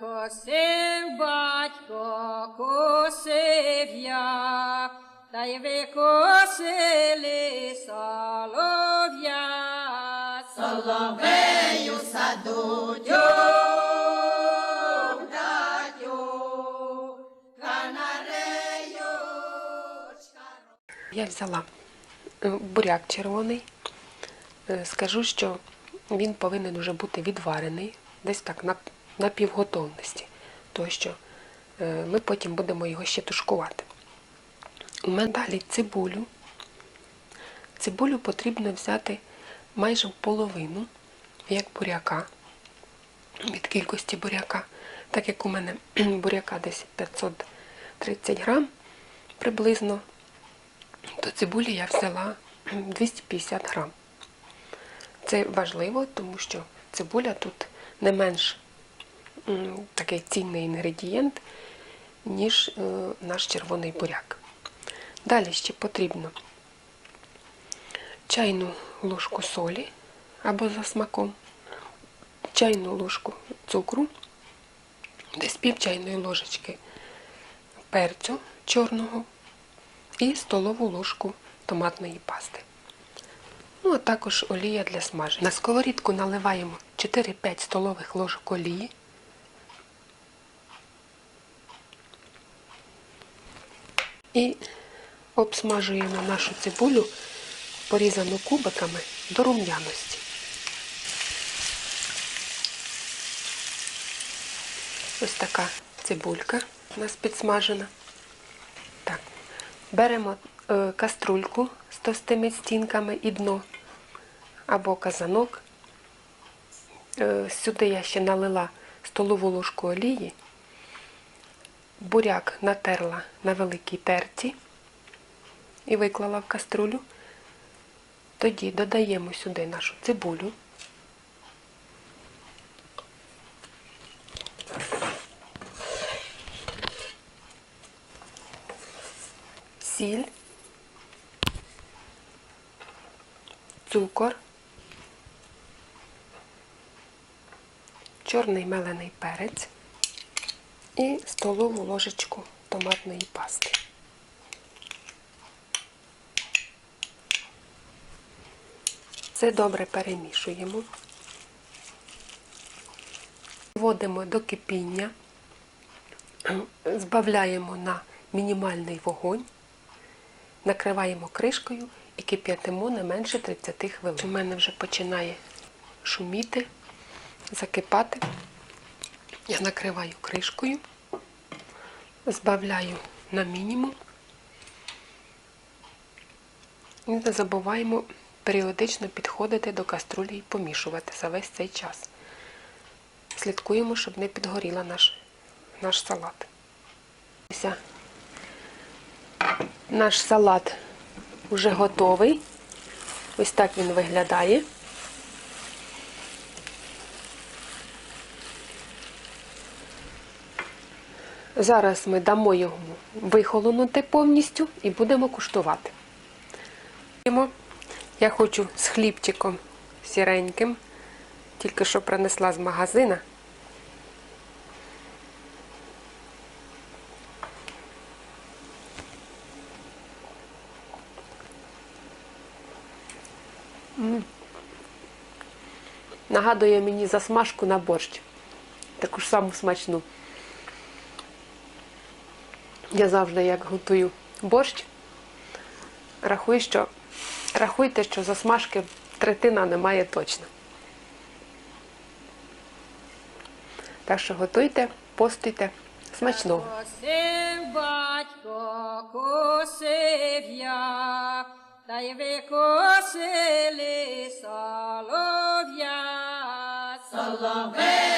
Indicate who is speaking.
Speaker 1: Косив батько, косив я, та й викосили солов'я. Соловею саду
Speaker 2: Я взяла е, буряк червоний. Е, Скажу, що він повинен вже бути відварений, десь так на, на півготовності, тому що е, ми потім будемо його ще тушкувати. У мене далі цибулю. Цибулю потрібно взяти майже в половину, як буряка, від кількості буряка. Так як у мене буряка десь 530 грам приблизно, то цибулі я взяла 250 грам. Це важливо, тому що цибуля тут не менш такий цінний інгредієнт, ніж е, наш червоний буряк. Далі ще потрібно чайну ложку солі або за смаком, чайну ложку цукру, десь пів чайної ложечки перцю чорного і столову ложку томатної пасти. Ну, а також олія для смаження. На сковорідку наливаємо 4-5 столових ложок олії. І обсмажуємо нашу цибулю, порізану кубиками до рум'яності. Ось така цибулька у нас підсмажена. Так. Беремо е, каструльку з товстими стінками і дно або казанок. Е, сюди я ще налила столову ложку олії. Буряк натерла на великій терці і виклала в каструлю. Тоді додаємо сюди нашу цибулю. сіль, цукор, чорний мелений перець і столову ложечку томатної пасти. Все добре перемішуємо. Вводимо до кипіння, збавляємо на мінімальний вогонь, накриваємо кришкою і кип'ятимо не менше 30 хвилин. У мене вже починає шуміти, закипати. Я накриваю кришкою, збавляю на мінімум. І не забуваємо періодично підходити до каструлі і помішувати за весь цей час. Слідкуємо, щоб не підгоріла наш, наш салат. Наш салат вже готовий. Ось так він виглядає. Зараз ми дамо його вихолонути повністю і будемо куштувати. Я хочу з хлібчиком сіреньким, тільки що принесла з магазина. Нагадує мені засмажку на борщ. Таку ж саму смачну. Я завжди як готую борщ. Рахую, що, рахуйте, що засмажки третина немає точно. Так що готуйте, постуйте. Смачного!
Speaker 1: Косив батько, косив я, та й викосили солов'я. Соловею саду